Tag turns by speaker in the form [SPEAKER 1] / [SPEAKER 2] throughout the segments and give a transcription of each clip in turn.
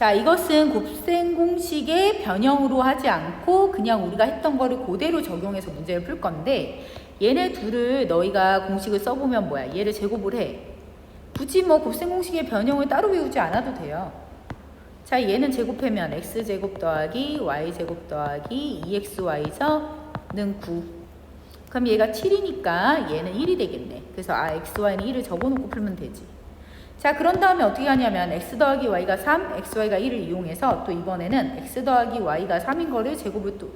[SPEAKER 1] 자, 이것은 곱셈 공식의 변형으로 하지 않고 그냥 우리가 했던 거를 그대로 적용해서 문제를 풀 건데 얘네 둘을 너희가 공식을 써보면 뭐야? 얘를 제곱을 해. 굳이 뭐 곱셈 공식의 변형을 따로 외우지 않아도 돼요. 자, 얘는 제곱하면 x제곱 더하기 y제곱 더하기 2xy저는 9. 그럼 얘가 7이니까 얘는 1이 되겠네. 그래서 아, xy는 1을 적어놓고 풀면 되지. 자, 그런 다음에 어떻게 하냐면 x 더하기 y가 3, xy가 1을 이용해서 또 이번에는 x 더하기 y가 3인 거를 제곱을 또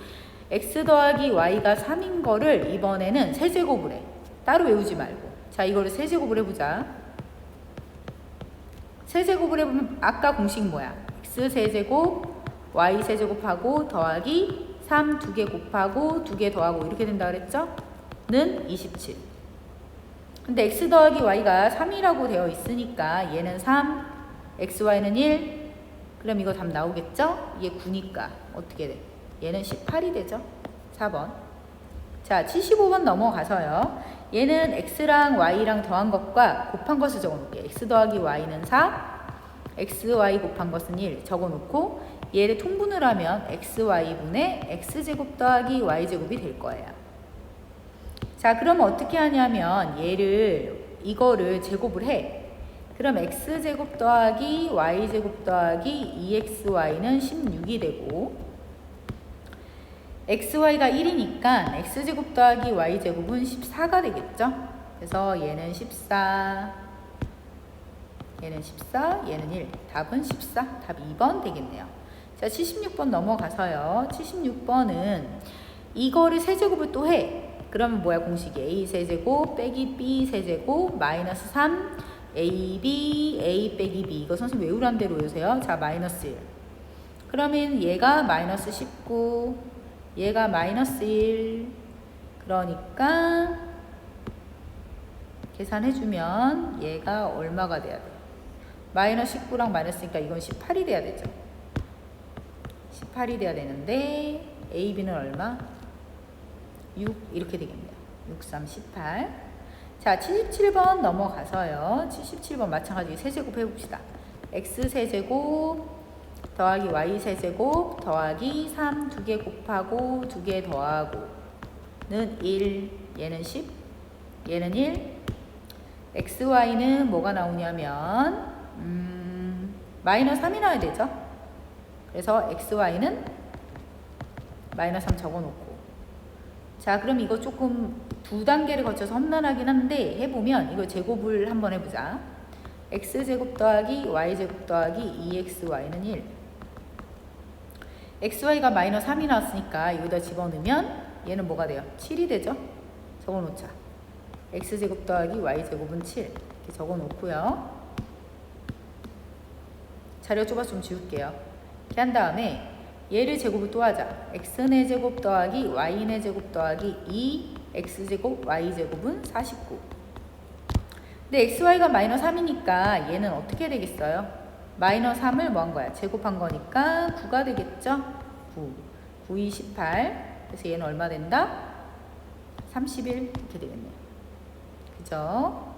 [SPEAKER 1] x 더하기 y가 3인 거를 이번에는 세제곱을 해. 따로 외우지 말고. 자, 이거를 세제곱을 해보자. 세제곱을 해보면 아까 공식 뭐야? x 세제곱, y 세제곱하고 더하기 3 두 개 곱하고 두 개 더하고 이렇게 된다 그랬죠? 는 27. 근데 x 더하기 y가 3이라고 되어 있으니까 얘는 3, xy는 1. 그럼 이거 답 나오겠죠? 이게 9니까 어떻게 돼? 얘는 18이 되죠? 4번. 자, 75번 넘어가서요. 얘는 x랑 y랑 더한 것과 곱한 것을 적어 놓을게요. x 더하기 y는 4, xy 곱한 것은 1 적어 놓고 얘를 통분을 하면 xy분의 x제곱 더하기 y제곱이 될 거예요. 자, 그럼 어떻게 하냐면 얘를 이거를 제곱을 해. 그럼 x제곱 더하기 y제곱 더하기 2xy는 16이 되고 xy가 1이니까 x제곱 더하기 y제곱은 14가 되겠죠? 그래서 얘는 14, 얘는 14, 얘는 1. 답은 14, 답 2번 되겠네요. 자, 76번 넘어가서요. 76번은 이거를 세제곱을 또 해. 그러면 뭐야 공식이 a 세제곱 빼기 b 세제곱 마이너스 3 ab a 빼기 b 이거 선생님 외우란 대로 외우세요. 자 마이너스 1 그러면 얘가 마이너스 19 얘가 마이너스 1 그러니까 계산해주면 얘가 얼마가 돼야 돼? 마이너스 19랑 마이너스니까 이건 18이 돼야 되죠. 18이 돼야 되는데 AB는 얼마? 6 이렇게 되겠네요. 6, 3, 18. 자, 77번 넘어가서요. 77번 마찬가지 세제곱 해봅시다. x 세제곱 더하기 y 세제곱 더하기 3 두 개 곱하고 두 개 더하고 는 1 얘는 10 얘는 1 xy는 뭐가 나오냐면 음, 마이너스 3이 나와야 되죠. 그래서 xy는 마이너스 3 적어놓고 자 그럼 이거 조금 두 단계를 거쳐서 험난하긴 한데 해보면 이거 제곱을 한번 해보자. x제곱 더하기 y제곱 더하기 2xy는 1 xy가 마이너스 3이 나왔으니까 여기다 집어넣으면 얘는 뭐가 돼요? 7이 되죠? 적어놓자. x제곱 더하기 y제곱은 7 이렇게 적어놓고요. 자료 좁아서 좀 지울게요. 이렇게 한 다음에 얘를 제곱을 또 하자. x의 제곱 더하기 y의 제곱 더하기 2 x제곱 y제곱은 49. 근데 xy가 마이너스 3이니까 얘는 어떻게 되겠어요? 마이너스 3을 뭐 한 거야? 제곱한 거니까 9가 되겠죠? 9. 9, 2, 18. 그래서 얘는 얼마 된다? 31 이렇게 되겠네요. 그죠?